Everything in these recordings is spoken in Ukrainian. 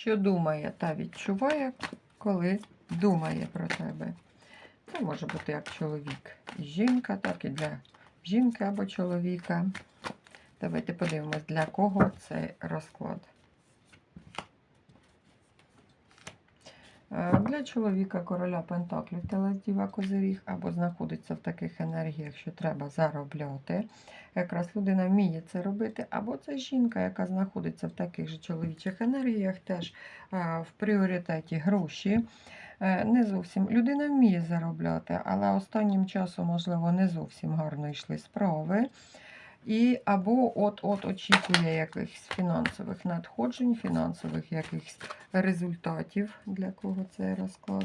що думає та відчуває, коли думає про тебе. Це може бути як чоловік і жінка, так і для жінки або чоловіка. Давайте подивимось, для кого цей розклад. Для чоловіка короля Пентаклів Телес Діва Козиріг або знаходиться в таких енергіях, що треба заробляти. Якраз людина вміє це робити, або це жінка, яка знаходиться в таких же чоловічих енергіях, теж е, в пріоритеті гроші. Е, Не зовсім людина вміє заробляти, але останнім часом, можливо, не зовсім гарно йшли справи. І або от-от очікує якихось фінансових надходжень, фінансових якихось результатів, для кого цей розклад.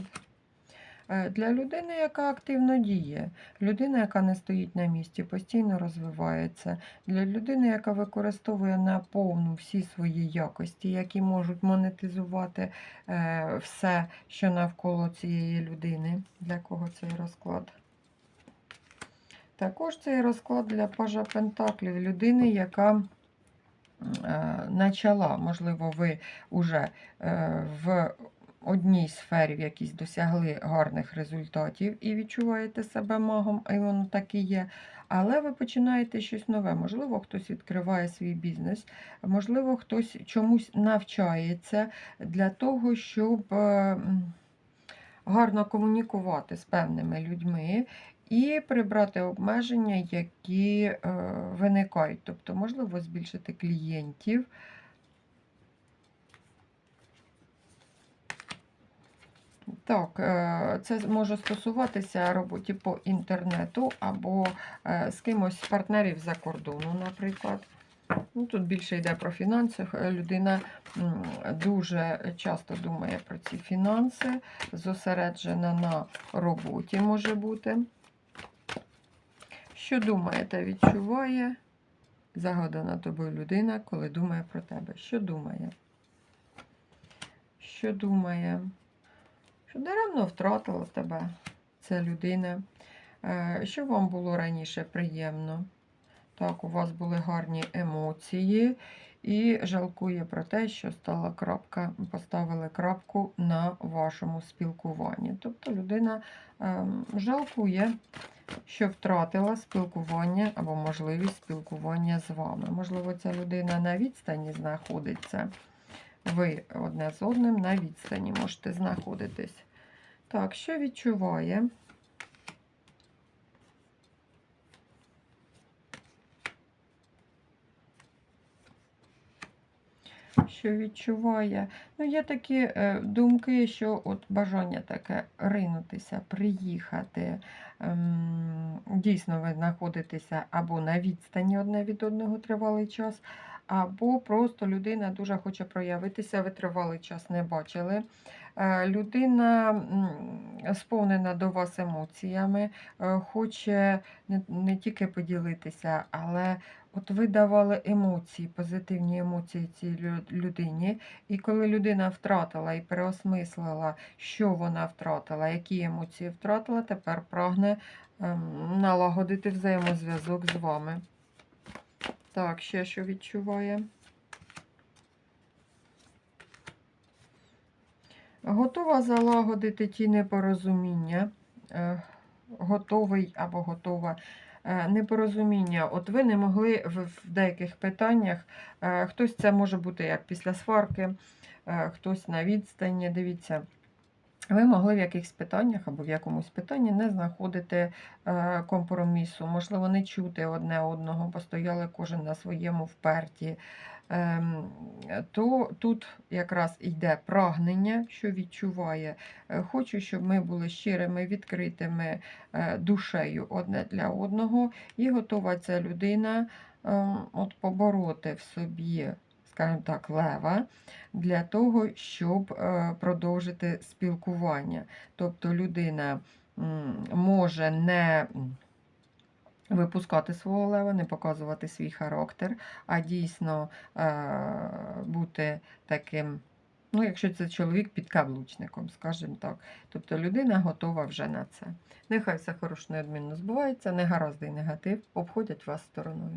Е, Для людини, яка активно діє, людина, яка не стоїть на місці, постійно розвивається, для людини, яка використовує на повну всі свої якості, які можуть монетизувати е, все, що навколо цієї людини, для кого цей розклад. Також цей розклад для пажа Пентаклів людини, яка е, почала, можливо, ви вже е, в одній сфері в якійсь досягли гарних результатів і відчуваєте себе магом, і воно так і є. Але ви починаєте щось нове. Можливо, хтось відкриває свій бізнес, можливо, хтось чомусь навчається для того, щоб гарно комунікувати з певними людьми і прибрати обмеження, які е, виникають. Тобто, можливо, збільшити клієнтів. Так, е, це може стосуватися роботі по інтернету або е, з кимось з партнерів за кордону, наприклад. Ну, Тут більше йде про фінанси. Людина дуже часто думає про ці фінанси, зосереджена на роботі може бути. Що думає та відчуває загадана тобою людина, коли думає про тебе? Що думає? Що думає? Що даремно втратила тебе ця людина? Е, Що вам було раніше приємно? Так, у вас були гарні емоції, і жалкує про те, що стала крапка, поставили крапку на вашому спілкуванні. Тобто людина ем, жалкує, що втратила спілкування або можливість спілкування з вами. Можливо, ця людина на відстані знаходиться. Ви одне з одним на відстані можете знаходитись. Так, що відчуває? Що відчуває? Ну, є такі е, думки, що от бажання таке ринутися, приїхати. Ем, дійсно, ви знаходитеся або на відстані одне від одного тривалий час, або просто людина дуже хоче проявитися, ви тривалий час не бачили. Е, людина сповнена до вас емоціями, е, хоче не, тільки поділитися, але от ви давали емоції, позитивні емоції цій людині. І коли людина втратила і переосмислила, що вона втратила, які емоції втратила, тепер прагне ем, налагодити взаємозв'язок з вами. Так, ще що відчуває. Готова залагодити ті непорозуміння, е, готовий або готова е, непорозуміння. От ви не могли в, деяких питаннях, е, хтось це може бути як після сварки, хтось на відстані. Дивіться, ви могли в якихось питаннях або в якомусь питанні не знаходити е, компромісу, можливо, не чути одне одного, бо стояли кожен на своєму вперті. Ем, то тут якраз йде прагнення, що відчуває. Е, Хочу, щоб ми були щирими, відкритими е, душею одне для одного, і готова ця людина ем, от побороти в собі, скажімо так, лева для того, щоб е, продовжити спілкування. Тобто людина може не випускати свого лева, не показувати свій характер, а дійсно е, бути таким. Ну, якщо це чоловік підкаблучником, скажімо так. Тобто людина готова вже на це. Нехай все хорошо неодмінно збувається, негаразди і негатив обходять вас стороною.